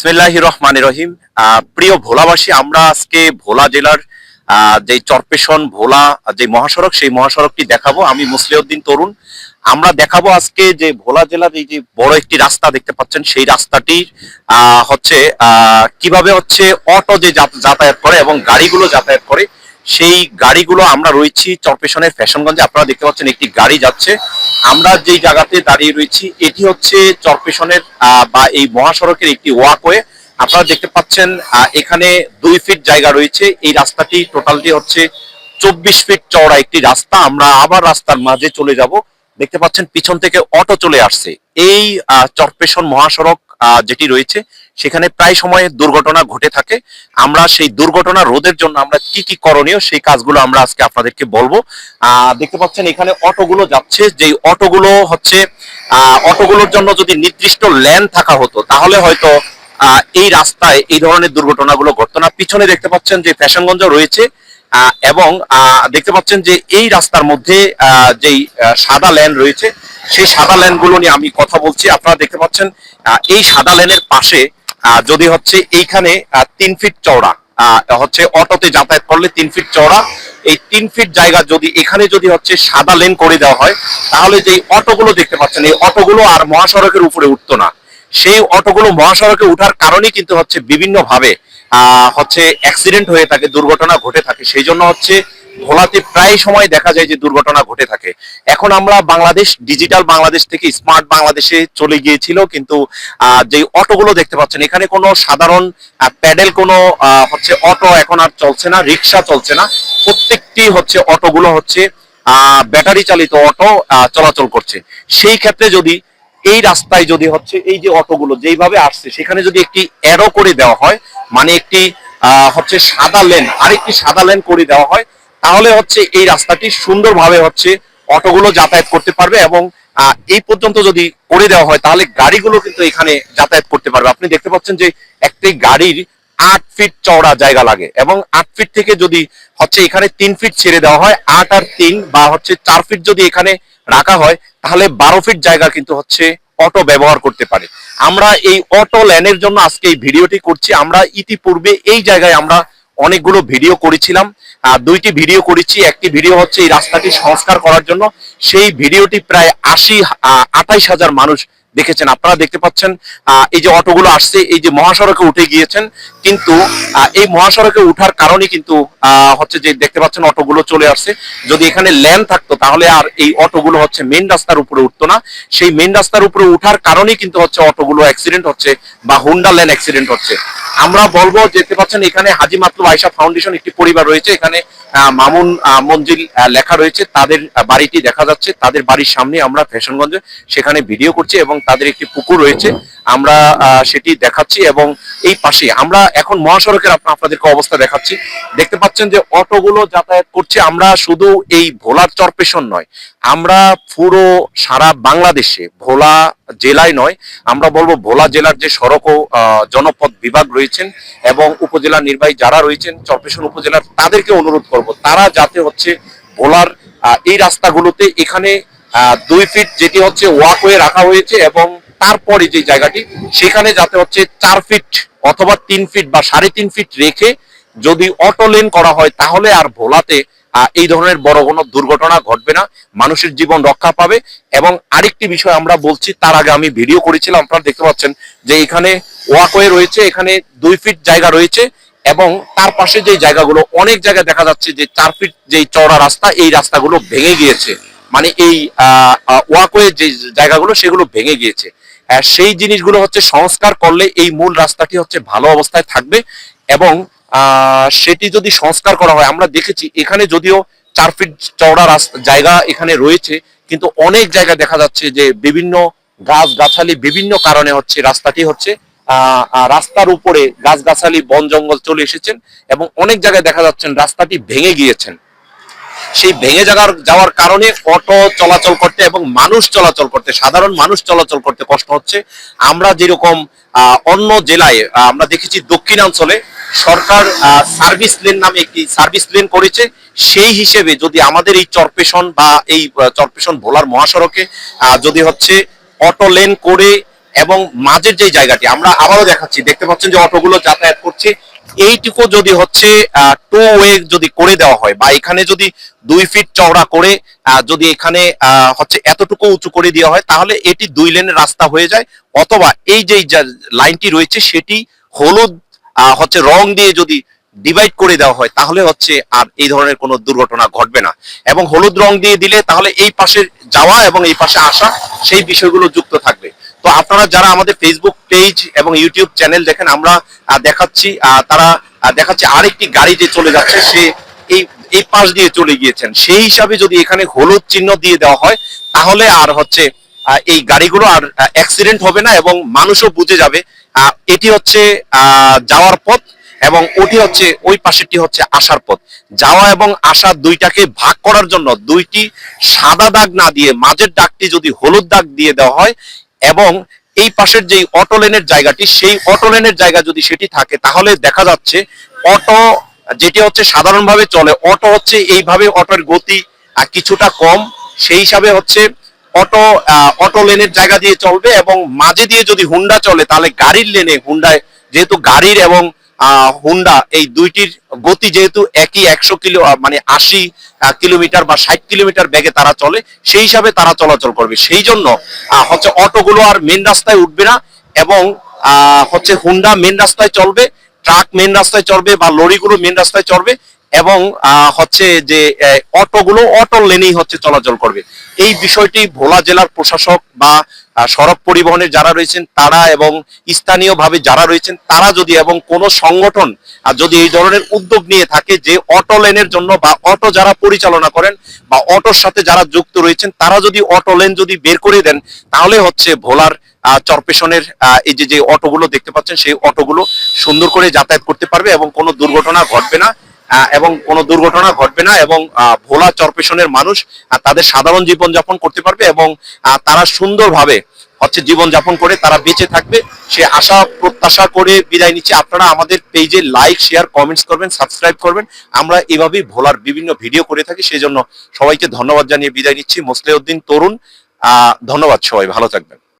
বিসমিল্লাহ রহমান রহিম প্রিয় ভোলাবাসী, আমরা আজকে ভোলা জেলার যে চরপেশন, ভোলা যে মহাসড়ক, সেই মহাসড়কটি দেখাবো। আমি মুসলিউদ্দিন তরুণ। আমরা দেখাবো আজকে যে ভোলা জেলার এই যে বড় একটি রাস্তা দেখতে পাচ্ছেন, সেই রাস্তাটি হচ্ছে কীভাবে হচ্ছে অটো যে যাতায়াত করে এবং গাড়িগুলো যাতায়াত করে, সেই গাড়িগুলো আমরা রয়েছি চরপেশনের ফ্যাশনগঞ্জে। আপনারা দেখতে পাচ্ছেন একটি গাড়ি যাচ্ছে। আমরা যেই জায়গাতে দাঁড়িয়ে রয়েছি, এটি হচ্ছে চরপেশনের বা এই মহাসড়কের একটি ওয়াকওয়ে। আপনারা দেখতে পাচ্ছেন এখানে দুই ফিট জায়গা রয়েছে। এই রাস্তাটি টোটালটি হচ্ছে চব্বিশ ফিট চওড়া একটি রাস্তা। আমরা আবার রাস্তার মাঝে চলে যাব। দেখতে পাচ্ছেন, পিছন থেকে অটো চলে আসছে। এই চরপেশন মহাসড়ক যেটি রয়েছে সেখানে প্রায় সময় দুর্ঘটনা ঘটে থাকে। আমরা সেই দুর্ঘটনা রোধের জন্য আমরা কি কি করণীয় সেই কাজগুলো আমরা আজকে আপনাদেরকে বলব। দেখতে পাচ্ছেন এখানে অটোগুলো যাচ্ছে। যেই অটোগুলো হচ্ছে অটোগুলোর জন্য যদি নির্দিষ্ট ল্যান থাকা হতো, তাহলে হয়তো এই রাস্তায় এই ধরনের দুর্ঘটনাগুলো ঘটতো না। পিছনে দেখতে পাচ্ছেন যে ফ্যাশনগঞ্জ রয়েছে এবং দেখতে পাচ্ছেন যে এই রাস্তার মধ্যে যেই সাদা ল্যান রয়েছে, সেই সাদা ল্যানগুলো নিয়ে আমি কথা বলছি। আপনারা দেখতে পাচ্ছেন এই সাদা ল্যানের পাশে যদি হচ্ছে এইখানে তিন ফিট চওড়া হচ্ছে অটোতে যাতায়াত করলে তিন ফিট চওড়া। এই তিন ফিট জায়গা যদি এখানে যদি হচ্ছে সাদা লেন করে দেওয়া হয় তাহলে যে অটোগুলো দেখতে পাচ্ছেন এই অটোগুলো আর মহাসড়কের উপরে উঠতো না। সেই অটোগুলো মহাসড়কে উঠার কারণেই কিন্তু হচ্ছে বিভিন্ন ভাবে আহ, হচ্ছে অ্যাক্সিডেন্ট হয়ে থাকে দুর্ঘটনা ঘটে থাকে। সেই জন্য হচ্ছে ভোলাতে প্রায় সময় দেখা যায় যে দুর্ঘটনা ঘটে থাকে। এখন আমরা বাংলাদেশ, ডিজিটাল বাংলাদেশ থেকে স্মার্ট বাংলাদেশে চলে গিয়েছিল, কিন্তু যে অটোগুলো দেখতে পাচ্ছেন, এখানে কোনো সাধারণ প্যাডেল কোনো হচ্ছে অটো এখন আর চলছে না, রিক্সা চলছে না। প্রত্যেকটি হচ্ছে অটোগুলো হচ্ছে ব্যাটারি চালিত অটো চলাচল করছে। সেই ক্ষেত্রে যদি এই রাস্তায় যদি হচ্ছে এই যে অটোগুলো যেইভাবে আসছে, সেখানে যদি একটি অ্যারো করে দেওয়া হয় মানে একটি হচ্ছে সাদা লেন আরেকটি সাদা লেন করে দেওয়া হয় তাহলে হচ্ছে এই রাস্তাটি সুন্দরভাবে হচ্ছে অটোগুলো যাতায়াত করতে পারবে এবং এই পর্যন্ত যদি করে দেওয়া হয় তাহলে গাড়িগুলো কিন্তু এখানে যাতায়াত করতে পারবে। আপনি দেখতে পাচ্ছেন যে একটি গাড়ির আট ফিট চওড়া জায়গা লাগে এবং আট ফিট থেকে যদি হচ্ছে এখানে তিন ফিট ছেড়ে দেওয়া হয়, আট আর তিন বা হচ্ছে চার ফিট যদি এখানে রাখা হয়, তাহলে বারো ফিট জায়গা কিন্তু হচ্ছে অটো ব্যবহার করতে পারে। আমরা এই অটো ল্যানের জন্য আজকে এই ভিডিওটি করছি। আমরা ইতিপূর্বে এই জায়গায় আমরা অনেকগুলো ভিডিও করেছিলাম। দুইটি ভিডিও করেছি। একটি ভিডিও হচ্ছে এই রাস্তাটি সংস্কার করার জন্য। সেই ভিডিওটি প্রায় আশি আঠাইশ হাজার মানুষ দেখেছেন। আপনারা দেখতে পাচ্ছেন এই যে অটোগুলো আসছে, এই যে মহাসড়কে উঠে গিয়েছেন। কিন্তু এই মহাসড়কে উঠার কারণে কিন্তু হচ্ছে যে দেখতে পাচ্ছেন অটোগুলো চলে আসছে। যদি এখানে ল্যান থাকতো, তাহলে আর এই অটোগুলো হচ্ছে মেন রাস্তার উপরে উঠতো না। সেই মেন রাস্তার উপরে উঠার কারণেই কিন্তু হচ্ছে অটোগুলো অ্যাক্সিডেন্ট হচ্ছে বা হুন্ডা ল্যান্ড অ্যাক্সিডেন্ট হচ্ছে। আমরা বলব দেখতে পাচ্ছেন, এখানে হাজি মাতলুব আয়সা ফাউন্ডেশন একটি পরিবার রয়েছে। এখানে মামুন মঞ্জিল লেখা রয়েছে। তাদের বাড়িটি দেখা যাচ্ছে। তাদের বাড়ির সামনে আমরা ফ্যাশনগঞ্জে সেখানে ভিডিও করছি এবং তাদের একটি পুকুর রয়েছে। আমরা সেটি দেখাচ্ছি এবং এই পাশে আমরা এখন মহাসড়কের আপ- আপনাদেরকে অবস্থা দেখাচ্ছি। দেখতে পাচ্ছেন যে অটোগুলো যাতায়াত করছে। আমরা শুধু এই ভোলার চরপেশন নয় আমরা পুরো সারা বাংলাদেশে, ভোলা জেলায় নয়, আমরা বলব ভোলা জেলার যে সড়ক ও জনপথ বিভাগ রয়েছেন এবং উপজেলা নির্বাহী যারা রয়েছেন, চরপেশন উপজেলার, তাদেরকে অনুরোধ করব, তারা যাতে হচ্ছে ভোলার এই রাস্তাগুলোতে এখানে দুই ফিট যেটি হচ্ছে ওয়াকওয়ে রাখা হয়েছে এবং তারপরে যে জায়গাটি, সেখানে যাতে হচ্ছে চার ফিট অথবা তিন ফিট বা সাড়ে তিন ফিট রেখে যদি অটো লেন করা হয়, তাহলে আর ভোলাতে এই ধরনের বড় কোনো দুর্ঘটনা ঘটবে না, মানুষের জীবন রক্ষা পাবে এবং আরেকটি বিষয় আমরা বলছি, তার আগে আমি ভিডিও করেছিলাম, আপনারা দেখতে পাচ্ছেন যে এখানে ওয়াকওয়ে রয়েছে, এখানে দুই ফিট জায়গা রয়েছে এবং তার পাশে যে জায়গাগুলো, অনেক জায়গায় দেখা যাচ্ছে যে চার ফিট যে চওড়া রাস্তা, এই রাস্তাগুলো ভেঙে গিয়েছে। মানে এই, আহ ওয়াকওয়ে যে জায়গাগুলো, সেগুলো ভেঙে গিয়েছে। সেই জিনিসগুলো হচ্ছে সংস্কার করলে এই মূল রাস্তাটি হচ্ছে ভালো অবস্থায় থাকবে এবং সেটি যদি সংস্কার করা হয়, আমরা দেখেছি এখানে যদিও চার ফিট চওড়া জায়গা এখানে রয়েছে, কিন্তু অনেক জায়গায় দেখা যাচ্ছে যে বিভিন্ন গাছ গাছালি বিভিন্ন কারণে হচ্ছে, রাস্তাটি হচ্ছে রাস্তার উপরে গাছগাছালি, বন জঙ্গল চলে এসেছেন এবং অনেক জায়গায় দেখা যাচ্ছেন রাস্তাটি ভেঙে গিয়েছেন। সেই ভেঙে যাওয়ার যাওয়ার কারণে অটো চলাচল করতে এবং মানুষ চলাচল করতে, সাধারণ মানুষ চলাচল করতে কষ্ট হচ্ছে। আমরা যেরকম অন্য জেলায়, আমরা দেখেছি দক্ষিণাঞ্চলে সরকার সার্ভিস লেন নামে একটি সার্ভিস লেন করেছে। সেই হিসেবে যদি আমাদের এই চরপেশন বা এই চরপেশন ভোলার মহাসড়কে যদি হচ্ছে অটো লেন করে এবং মাঝের যে জায়গাটি, আমরা আবারও দেখাচ্ছি, দেখতে পাচ্ছেন যে অটোগুলো যাতায়াত করছে। এইটুকু যদি হচ্ছে টু ওয়ে যদি করে দেওয়া হয় বা এখানে যদি দুই ফিট চওড়া করে যদি এখানে হচ্ছে এতটুকু উঁচু করে দেওয়া হয়, তাহলে এটি দুই লেনের রাস্তা হয়ে যায়। অথবা এই যে লাইনটি রয়েছে, সেটি হলুদ হচ্ছে রং দিয়ে যদি ডিভাইড করে দেওয়া হয়, তাহলে হচ্ছে আর এই ধরনের কোনো দুর্ঘটনা ঘটবে না। এবং হলুদ রং দিয়ে দিলে তাহলে এই পাশে যাওয়া এবং এই পাশে আসা, সেই বিষয়গুলো যুক্ত থাকবে। তো আপনারা যারা আমাদের ফেসবুক পেজ এবং ইউটিউব চ্যানেল দেখেন, আমরা দেখাচ্ছি তারা দেখাচ্ছে আরেকটি গাড়ি যে চলে যাচ্ছে, সে এই এই পাশ দিয়ে চলে গিয়েছেন। সেই হিসাবে যদি এখানে হলুদ চিহ্ন দিয়ে দেওয়া হয়, তাহলে আর হচ্ছে এই গাড়িগুলো আর অ্যাক্সিডেন্ট হবে না এবং মানুষও বুঝে যাবে এটি হচ্ছে যাওয়ার পথ এবং ওটি হচ্ছে, ওই পাশেরটি হচ্ছে আসার পথ। যাওয়া এবং আসা দুইটাকে ভাগ করার জন্য দুইটি সাদা দাগ না দিয়ে মাঝের দাগটি যদি হলুদ দাগ দিয়ে দেওয়া হয় এবং এই পাশের যেই অটো লেনের জায়গাটি, সেই অটো লেনের জায়গা যদি সেটি থাকে, তাহলে দেখা যাচ্ছে অটো যেটি হচ্ছে সাধারণভাবে চলে অটো হচ্ছে এইভাবে অটোর গতি কিছুটা কম। সেই হিসাবে হচ্ছে অটো অটো লেনের জায়গা দিয়ে চলবে এবং মাঝে দিয়ে যদি হুন্ডা চলে, তাহলে গাড়ির লেনে হুন্ডায়, যেহেতু গাড়ির এবং হুন্ডা, এই দুইটির গতি যেহেতু একই একশো কিলো মানে আশি কিলোমিটার বা ষাট কিলোমিটার বেগে তারা চলে, সেই হিসাবে তারা চলাচল করবে। সেই জন্য হচ্ছে অটোগুলো আর মেন রাস্তায় উঠবে না এবং হচ্ছে হুন্ডা মেন রাস্তায় চলবে, ট্রাক মেন রাস্তায় চলবে বা লরিগুলো মেন রাস্তায় চলবে। এবং হচ্ছে যে অটোগুলো অটো লেনেই হচ্ছে চলাচল করবে। এই বিষয়টি ভোলা জেলার প্রশাসক বা সড়ক পরিবহনের যারা রয়েছেন, তারা এবং স্থানীয়ভাবে যারা রয়েছেন, তারা যদি এবং কোনো সংগঠন যদি এই ধরনের উদ্যোগ নিয়ে থাকে যে অটো লেনের জন্য বা অটো যারা পরিচালনা করেন বা অটোর সাথে যারা যুক্ত রয়েছেন, তারা যদি অটো লেন যদি বের করে দেন, তাহলে হচ্ছে ভোলার চরপেশনের এই যে যে অটোগুলো দেখতে পাচ্ছেন, সেই অটোগুলো সুন্দর করে যাতায়াত করতে পারবে এবং কোনো দুর্ঘটনা ঘটবে না। এবং কোনো দুর্ঘটনা ঘটবে না এবং ভোলা চরপেশনের মানুষ তাদের সাধারণ জীবন যাপন করতে পারবে এবং তারা সুন্দরভাবে হচ্ছে জীবন যাপন করে তারা বেঁচে থাকবে। সে আশা, প্রত্যাশা করে বিদায় নিচ্ছে। আপনারা আমাদের পেজে লাইক শেয়ার কমেন্টস করবেন সাবস্ক্রাইব করবেন। আমরা এভাবেই ভোলার বিভিন্ন ভিডিও করে থাকি। সেই জন্য সবাইকে ধন্যবাদ জানিয়ে বিদায় নিচ্ছি। মোসলেউদ্দিন তরুণ, আহ, ধন্যবাদ সবাই। ভালো থাকবেন।